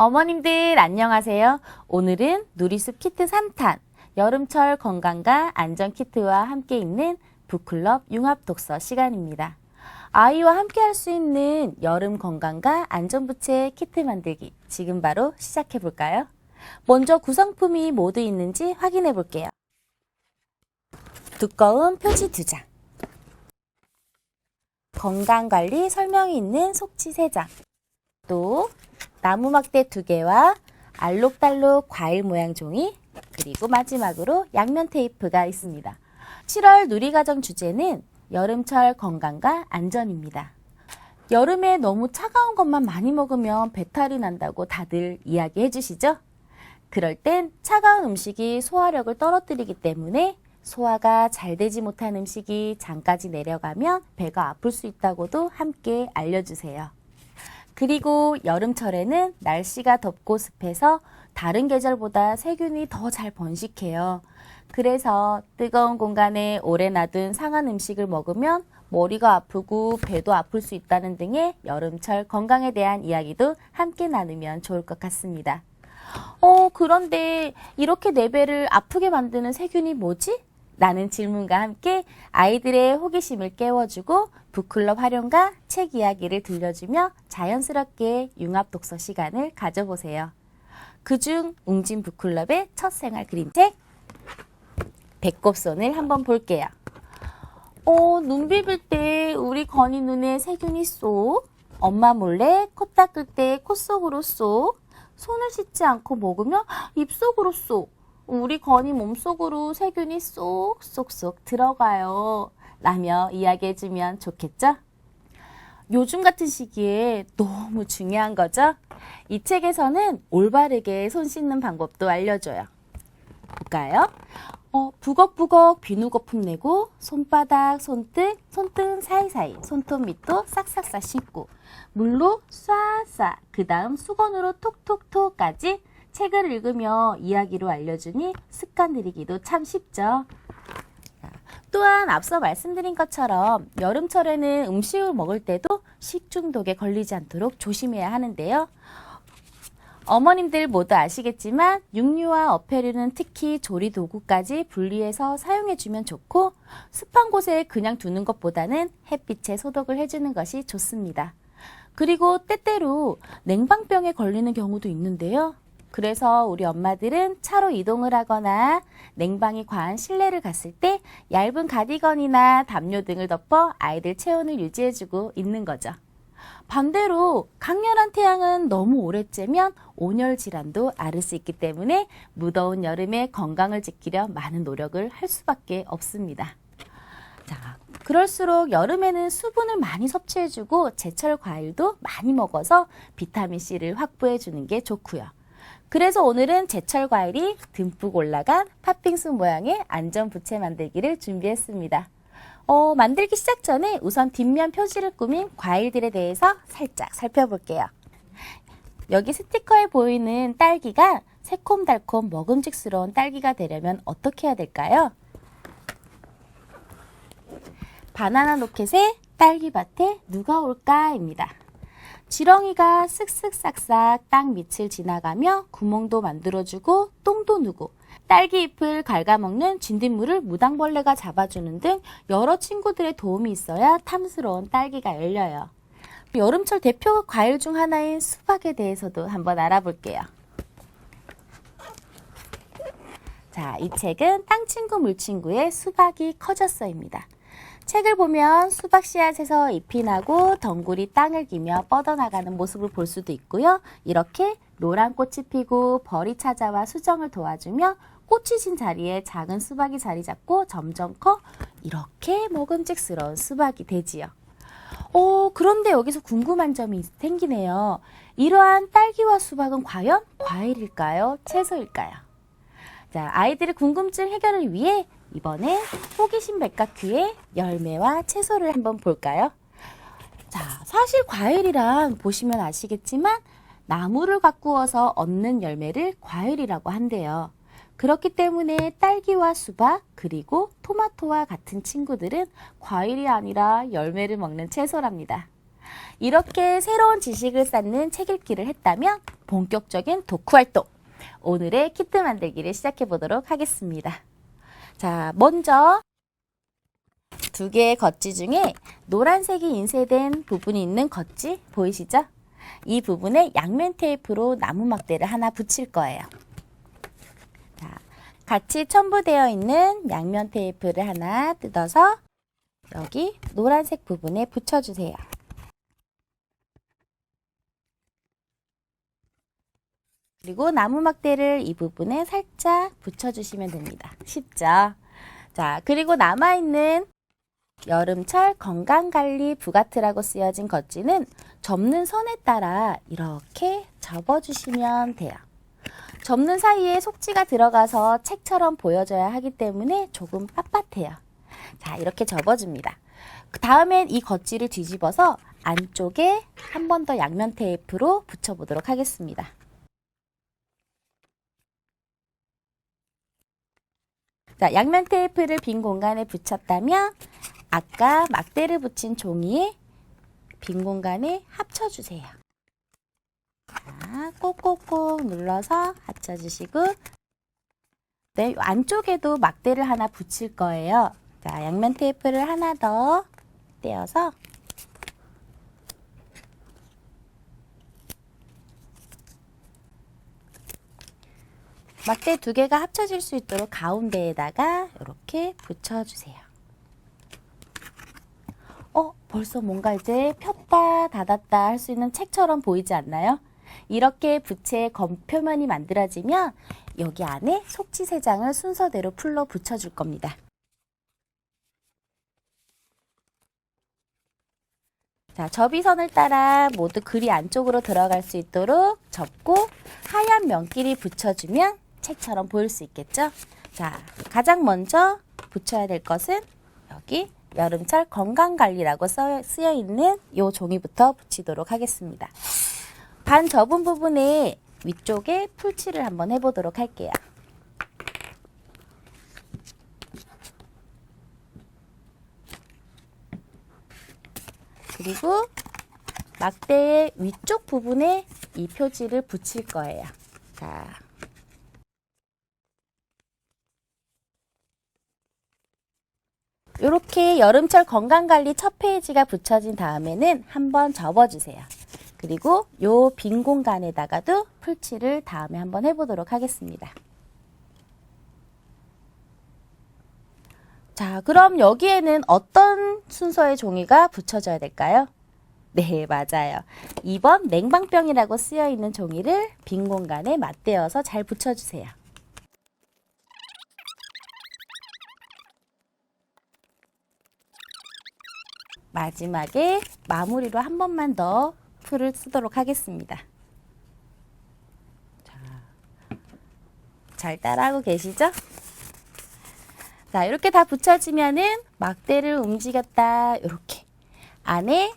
어머님들 안녕하세요. 오늘은 누리숲 키트 3탄 여름철 건강과 안전 키트와 함께 있는 북클럽 융합 독서 시간입니다. 아이와 함께 할 수 있는 여름 건강과 안전 부채 키트 만들기 지금 바로 시작해 볼까요? 먼저 구성품이 모두 있는지 확인해 볼게요. 두꺼운 표지 두 장. 건강관리 설명이 있는 속지 세 장. 또 나무 막대 두 개와 알록달록 과일 모양 종이 그리고 마지막으로 양면 테이프가 있습니다. 7월 누리과정 주제는 여름철 건강과 안전입니다. 여름에 너무 차가운 것만 많이 먹으면 배탈이 난다고 다들 이야기해 주시죠? 그럴 땐 차가운 음식이 소화력을 떨어뜨리기 때문에 소화가 잘 되지 못한 음식이 장까지 내려가면 배가 아플 수 있다고도 함께 알려주세요. 그리고 여름철에는 날씨가 덥고 습해서 다른 계절보다 세균이 더 잘 번식해요. 그래서 뜨거운 공간에 오래 놔둔 상한 음식을 먹으면 머리가 아프고 배도 아플 수 있다는 등의 여름철 건강에 대한 이야기도 함께 나누면 좋을 것 같습니다. 어, 그런데 이렇게 내 배를 아프게 만드는 세균이 뭐지? 라는 질문과 함께 아이들의 호기심을 깨워주고 북클럽 활용과 책 이야기를 들려주며 자연스럽게 융합 독서 시간을 가져보세요. 그중 웅진 북클럽의 첫 생활 그림책 배꼽손을 한번 볼게요. 어, 눈 비빌 때 우리 건이 눈에 세균이 쏙. 엄마 몰래 코 닦을 때 코 속으로 쏙. 손을 씻지 않고 먹으면 입 속으로 쏙. 우리 건이 몸속으로 세균이 쏙쏙쏙 들어가요. 라며 이야기해주면 좋겠죠? 요즘 같은 시기에 너무 중요한 거죠? 이 책에서는 올바르게 손 씻는 방법도 알려줘요. 볼까요? 어, 부걱부걱 비누 거품 내고 손바닥, 손등, 손등 사이사이, 손톱 밑도 싹싹싹 씻고 물로 쏴쏴 그 다음 수건으로 톡톡톡까지 책을 읽으며 이야기로 알려주니 습관 들이기도 참 쉽죠. 또한 앞서 말씀드린 것처럼 여름철에는 음식을 먹을 때도 식중독에 걸리지 않도록 조심해야 하는데요. 어머님들 모두 아시겠지만 육류와 어패류는 특히 조리 도구까지 분리해서 사용해주면 좋고 습한 곳에 그냥 두는 것보다는 햇빛에 소독을 해주는 것이 좋습니다. 그리고 때때로 냉방병에 걸리는 경우도 있는데요. 그래서 우리 엄마들은 차로 이동을 하거나 냉방이 과한 실내를 갔을 때 얇은 가디건이나 담요 등을 덮어 아이들 체온을 유지해주고 있는 거죠. 반대로 강렬한 태양은 너무 오래 쬐면 온열 질환도 앓을 수 있기 때문에 무더운 여름에 건강을 지키려 많은 노력을 할 수밖에 없습니다. 자, 그럴수록 여름에는 수분을 많이 섭취해주고 제철 과일도 많이 먹어서 비타민 C를 확보해주는 게 좋고요. 그래서 오늘은 제철 과일이 듬뿍 올라간 팥빙수 모양의 안전 부채 만들기를 준비했습니다. 어, 만들기 시작 전에 우선 뒷면 표지를 꾸민 과일들에 대해서 살짝 살펴볼게요. 여기 스티커에 보이는 딸기가 새콤달콤 먹음직스러운 딸기가 되려면 어떻게 해야 될까요? 바나나 로켓에 딸기밭에 누가 올까입니다. 지렁이가 쓱쓱 싹싹 땅 밑을 지나가며 구멍도 만들어주고 똥도 누고 딸기 잎을 갉아먹는 진딧물을 무당벌레가 잡아주는 등 여러 친구들의 도움이 있어야 탐스러운 딸기가 열려요. 여름철 대표 과일 중 하나인 수박에 대해서도 한번 알아볼게요. 자, 이 책은 땅친구 물친구의 수박이 커졌어입니다. 책을 보면 수박 씨앗에서 잎이 나고 덩굴이 땅을 기며 뻗어나가는 모습을 볼 수도 있고요. 이렇게 노란 꽃이 피고 벌이 찾아와 수정을 도와주며 꽃이 진 자리에 작은 수박이 자리 잡고 점점 커 이렇게 먹음직스러운 수박이 되지요. 어, 그런데 여기서 궁금한 점이 생기네요. 이러한 딸기와 수박은 과연 과일일까요? 채소일까요? 자, 아이들의 궁금증 해결을 위해 이번에 호기심 백과큐의 열매와 채소를 한번 볼까요? 자, 사실 과일이란 보시면 아시겠지만 나무를 가꾸어서 얻는 열매를 과일이라고 한대요. 그렇기 때문에 딸기와 수박 그리고 토마토와 같은 친구들은 과일이 아니라 열매를 먹는 채소랍니다. 이렇게 새로운 지식을 쌓는 책 읽기를 했다면 본격적인 독후 활동. 오늘의 키트 만들기를 시작해 보도록 하겠습니다. 자, 먼저 두 개의 겉지 중에 노란색이 인쇄된 부분이 있는 겉지 보이시죠? 이 부분에 양면 테이프로 나무 막대를 하나 붙일 거예요. 자, 같이 첨부되어 있는 양면 테이프를 하나 뜯어서 여기 노란색 부분에 붙여주세요. 그리고 나무 막대를 이 부분에 살짝 붙여주시면 됩니다. 쉽죠? 자, 그리고 남아있는 여름철 건강관리 부가트라고 쓰여진 겉지는 접는 선에 따라 이렇게 접어주시면 돼요. 접는 사이에 속지가 들어가서 책처럼 보여져야 하기 때문에 조금 빳빳해요. 자, 이렇게 접어줍니다. 그 다음엔 이 겉지를 뒤집어서 안쪽에 한 번 더 양면 테이프로 붙여보도록 하겠습니다. 자, 양면 테이프를 빈 공간에 붙였다면 아까 막대를 붙인 종이에 빈 공간에 합쳐주세요. 자, 꼭꼭꼭 눌러서 합쳐주시고 네, 안쪽에도 막대를 하나 붙일 거예요. 자, 양면 테이프를 하나 더 떼어서 막대 두 개가 합쳐질 수 있도록 가운데에다가 이렇게 붙여주세요. 어, 벌써 뭔가 이제 폈다 닫았다 할 수 있는 책처럼 보이지 않나요? 이렇게 부채의 겉표면이 만들어지면 여기 안에 속지 세 장을 순서대로 풀로 붙여줄 겁니다. 자, 접이선을 따라 모두 글이 안쪽으로 들어갈 수 있도록 접고 하얀 면끼리 붙여주면 책처럼 보일 수 있겠죠? 자, 가장 먼저 붙여야 될 것은 여기 여름철 건강관리라고 써, 쓰여 있는 이 종이부터 붙이도록 하겠습니다. 반 접은 부분에 위쪽에 풀칠을 한번 해보도록 할게요. 그리고 막대의 위쪽 부분에 이 표지를 붙일 거예요. 자. 이렇게 여름철 건강관리 첫 페이지가 붙여진 다음에는 한번 접어주세요. 그리고 요 빈 공간에다가도 풀칠을 다음에 한번 해보도록 하겠습니다. 자, 그럼 여기에는 어떤 순서의 종이가 붙여져야 될까요? 네, 맞아요. 2번 냉방병이라고 쓰여 있는 종이를 빈 공간에 맞대어서 잘 붙여주세요. 마지막에 마무리로 한 번만 더 풀을 쓰도록 하겠습니다. 자, 잘 따라하고 계시죠? 자, 이렇게 다 붙여지면은 막대를 움직였다. 이렇게 안에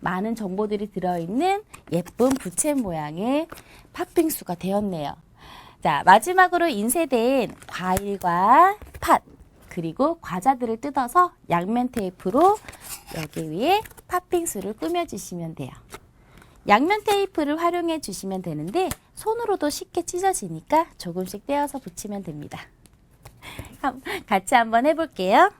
많은 정보들이 들어있는 예쁜 부채 모양의 팥빙수가 되었네요. 자, 마지막으로 인쇄된 과일과 팥, 그리고 과자들을 뜯어서 양면 테이프로 여기 위에 팥빙수를 꾸며주시면 돼요. 양면 테이프를 활용해 주시면 되는데 손으로도 쉽게 찢어지니까 조금씩 떼어서 붙이면 됩니다. 같이 한번 해볼게요.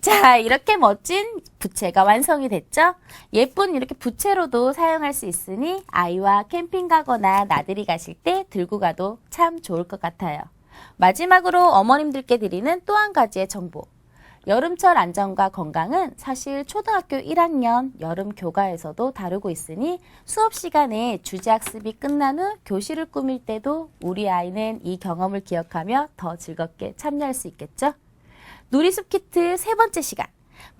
자, 이렇게 멋진 부채가 완성이 됐죠? 예쁜 이렇게 부채로도 사용할 수 있으니 아이와 캠핑 가거나 나들이 가실 때 들고 가도 참 좋을 것 같아요. 마지막으로 어머님들께 드리는 또 한 가지의 정보. 여름철 안전과 건강은 사실 초등학교 1학년 여름 교과에서도 다루고 있으니 수업 시간에 주제학습이 끝난 후 교실을 꾸밀 때도 우리 아이는 이 경험을 기억하며 더 즐겁게 참여할 수 있겠죠? 누리숲 키트 세 번째 시간.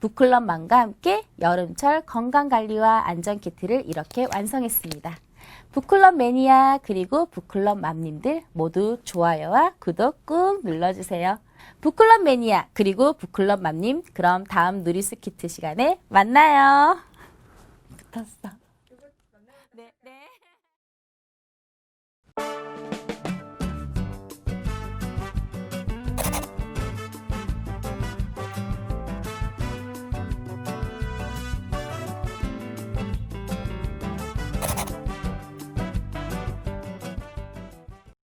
북클럽맘과 함께 여름철 건강관리와 안전키트를 이렇게 완성했습니다. 북클럽 매니아 그리고 북클럽 맘님들 모두 좋아요와 구독 꾹 눌러주세요. 북클럽 매니아 그리고 북클럽 맘님 그럼 다음 누리스 키트 시간에 만나요. 붙었어. 네, 네.